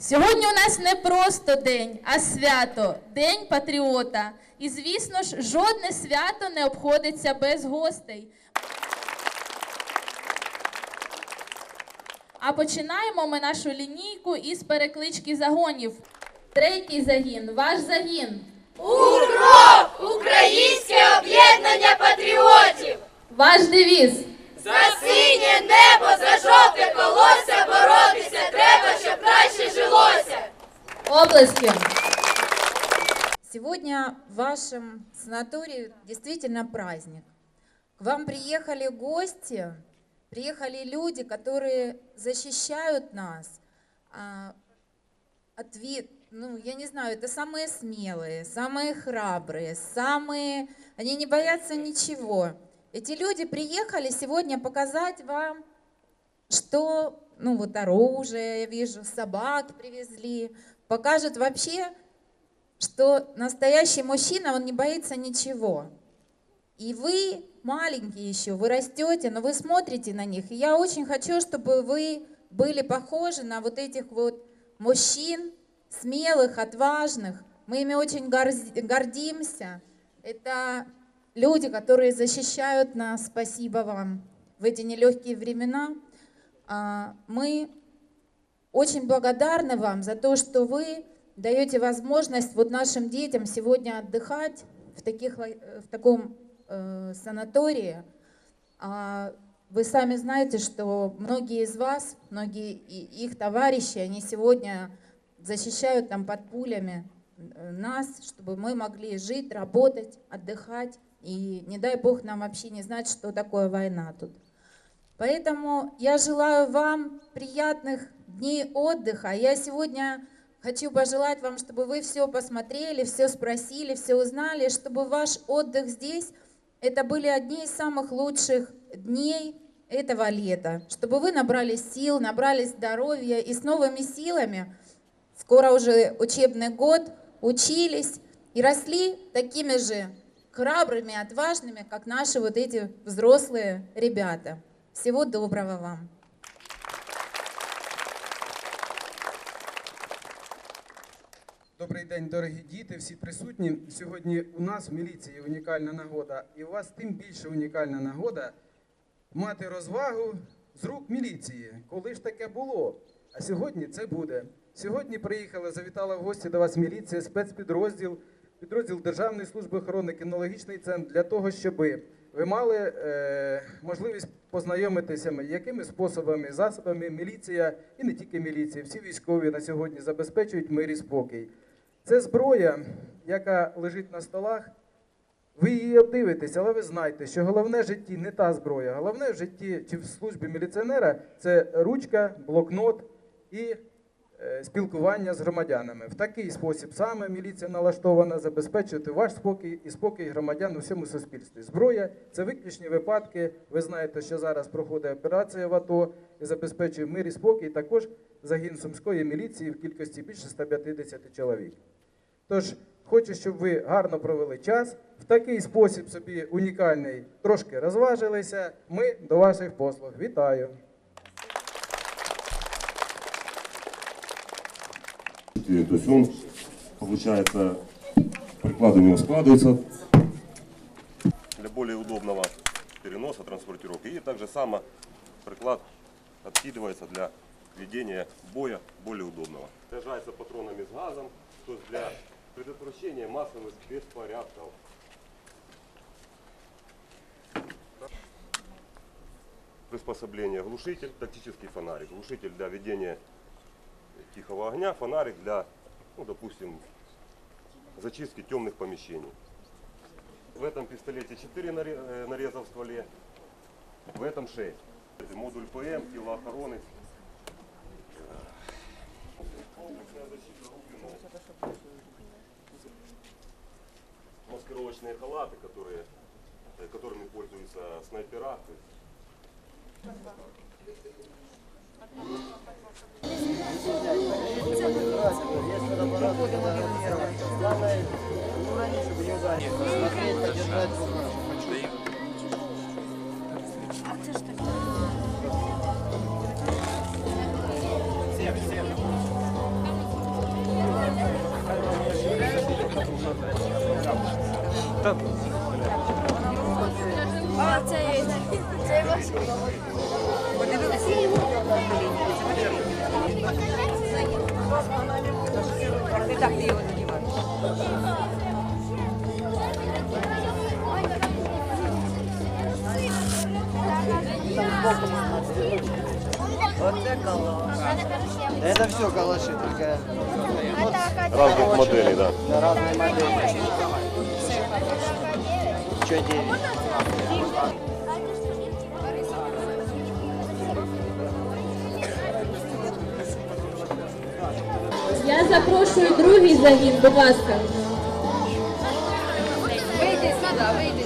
Сьогодні у нас не просто день, а свято День патріота. І звісно ж, жодне свято не обходиться без гостей. А починаємо ми нашу лінійку із переклички загонів. Третій загін, ваш загін. УКРОП! Українське об'єднання патріотів! Ваш девіз. За синє небо, за жовте колося боротися треба, щоб краще жилося! Облески. Сегодня в вашем санатории действительно праздник. К вам приехали гости, приехали люди, которые защищают нас а, от ви- ну, я не знаю, это самые смелые, самые храбрые, самые, они не боятся ничего. Эти люди приехали сегодня показать вам, что, ну вот оружие, я вижу, собак привезли, покажут вообще, что настоящий мужчина, он не боится ничего. И вы маленькие еще, вы растете, но вы смотрите на них. И я очень хочу, чтобы вы были похожи на вот этих вот мужчин, смелых, отважных. Мы ими очень гордимся. Это люди, которые защищают нас. Спасибо вам в эти нелегкие времена. А, Мы очень благодарны вам за то, что вы даете возможность вот нашим детям сегодня отдыхать в, таких, в таком э, санатории. А Вы сами знаете, что многие из вас, многие их товарищи, они сегодня защищают там под пулями э, нас, чтобы мы могли жить, работать, отдыхать. И не дай бог нам вообще не знать, что такое война тут. Поэтому я желаю вам приятных дней отдыха. Я сегодня хочу пожелать вам, чтобы вы все посмотрели, все спросили, все узнали, чтобы ваш отдых здесь это были одни из самых лучших дней этого лета, чтобы вы набрались сил, набрались здоровья и с новыми силами, скоро уже учебный год, учились и росли такими же храбрыми, отважными, как наши вот эти взрослые ребята. Всего доброго вам! Добрий день, дорогі діти, всі присутні. Сьогодні у нас в міліції унікальна нагода, і у вас тим більше унікальна нагода мати розвагу з рук міліції. Коли ж таке було? А сьогодні це буде. Сьогодні приїхала, завітала в гості до вас міліція, спецпідрозділ, підрозділ Державної служби охорони, кінологічний центр для того, щоб ви мали е, можливість познайомитися, якими способами, засобами міліція і не тільки міліція, всі військові на сьогодні забезпечують мир і спокій. Це зброя, яка лежить на столах. Ви її обдивитесь, але ви знаєте, що головне в житті не та зброя. Головне в житті чи в службі міліціонера це ручка, блокнот і спілкування з громадянами. В такий спосіб саме міліція налаштована забезпечити ваш спокій і спокій громадян у всьому суспільстві. Зброя це виключні випадки. Ви знаєте, що зараз проходить операція в АТО і забезпечує мир і спокій. Також загін сумської міліції в кількості більше 150 чоловік. Тож хочу, щоб ви гарно провели час. В такий спосіб собі унікальний, трошки розважилися. Ми до ваших послуг. Вітаю! То есть он, получается, приклад у него складывается. для более удобного переноса, транспортировки. И также само приклад откидывается для ведения боя более удобного. Заряжается патронами с газом, то есть для предотвращения массовых беспорядков. Приспособление глушитель, тактический фонарик. Глушитель для ведения тихого огня, фонарик для, ну, допустим, зачистки темных помещений. В этом пистолете 4 наре- э, нареза в стволе, в этом 6. Модуль ПМ, тело охраны. Маскировочные халаты, которые, э, которыми пользуются снайпера. Это все калаши, только Разных моделей, да. разные модели. Че 9? Я запрошую другий загін, будь ласка. Вийди сюди, вийди.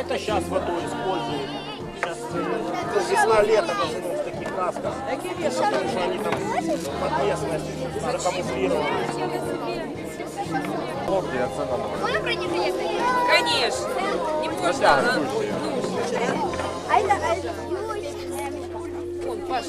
Это сейчас водой используют. Сейчас весна-лето должны в красках. Потому что они там подвесность, закамуфлированы. Можна пройти приїхати? Конечно. Не можно. А это, а это... Вон, Паша,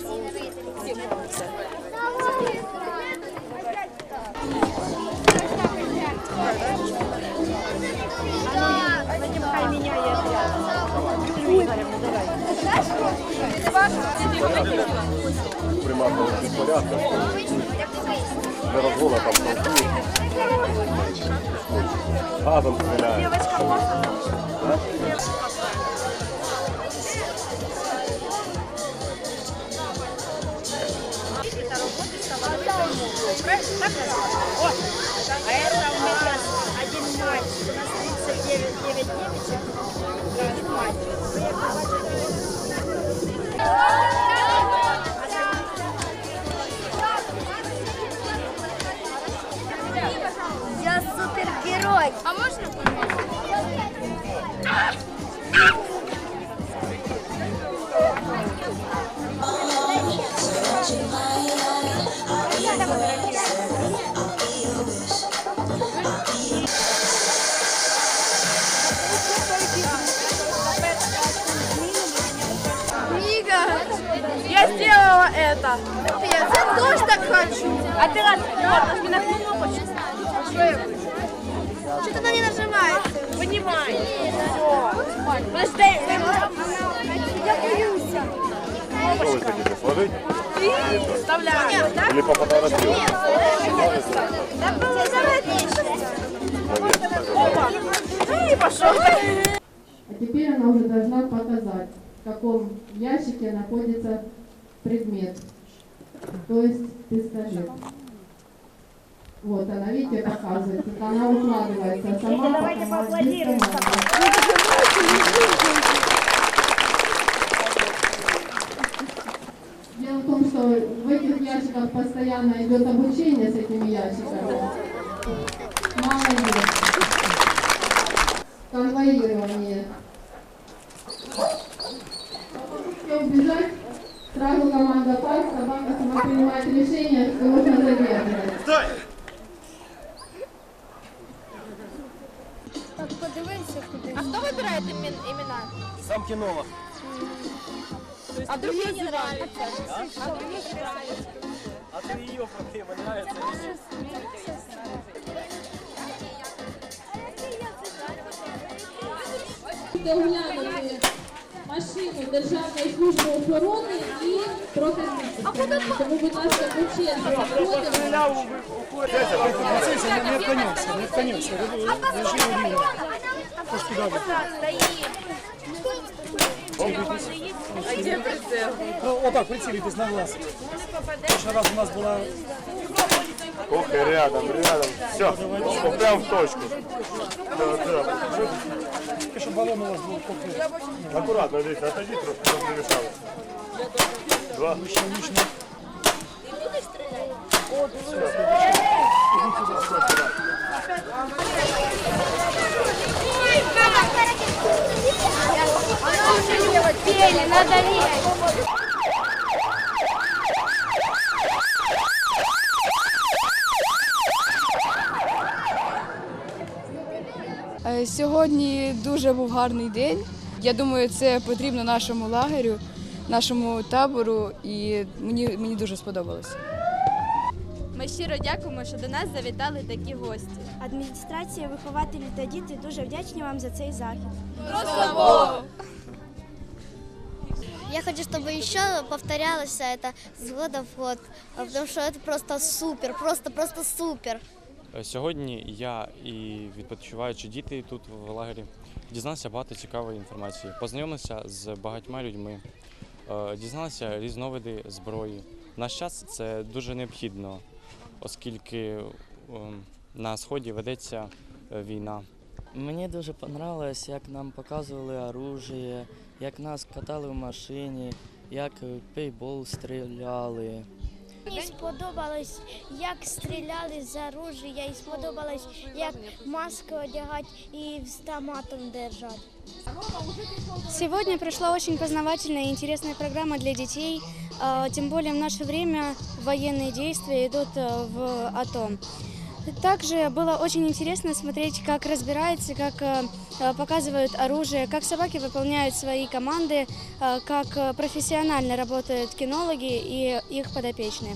Приматывают беспорядка. Для разгона там толкуют. Газом стреляют. А это у меня один мальчик, у нас 39 9 девочек, один мальчик. Я супергерой. А можно Книга. Так хочу. А ты раз, нажми на кнопочку. Что я она не нажимается. Понимаю. Подожди. Я боюсь. Что вы хотите, сложить? Вставляю. Или пофотографировать? Да, давай Наверх, так, пошел. А теперь она уже должна показать, в каком ящике находится предмет, то есть пистолет. Вот она, видите, показывает, как она укладывается сама, Давайте поаплодируем. Дело в том, что в этих ящиках постоянно идет обучение с этими ящиками. Мало нет. Конвоирование. принимает решение, что нужно задерживать. Так, подивися куди. А хто вибирає імена? Сам кинолог. А другі не нравятся. А ты ее проблема нравится или нет? Оглянути машину Державної служби охорони і трохи знати. Тому, будь ласка, по черзі заходимо. Ну, вот так, прицелитесь на глаз. В прошлый раз у нас была Ох, и рядом, рядом. Все, прям в точку. Да, да. чтобы баллон у вас был как Аккуратно, здесь отойди просто, чтобы не мешало. Два. Пели, надо лезть. Сьогодні дуже був гарний день. Я думаю, це потрібно нашому лагерю, нашому табору, і мені, мені дуже сподобалось. Ми щиро дякуємо, що до нас завітали такі гості. Адміністрація, вихователі та діти дуже вдячні вам за цей захід. Я хочу, чтобы еще повторялось это с года в год, а потому что это просто супер, просто просто супер. Сьогодні я і відпочиваючи діти тут в лагері дізнався багато цікавої інформації. Познайомився з багатьма людьми, е, дізнався різновиди зброї. В наш час це дуже необхідно, оскільки ем, на сході ведеться е, війна. Мені дуже понравилось, як нам показували оружие, як нас катали в машині, як е, пейбол стріляли. Мені сподобалось, як стріляли з оружия, і сподобалось, як маски одягати і з томатом держати. Сегодня прошла очень познавательная и интересная программа для детей, а, тем более в наше время военные действия идут а, в АТО. Также было очень интересно смотреть, как разбирается, как а, а, показывают оружие, как собаки выполняют свои команды, а, как а, профессионально работают кинологи и их подопечные.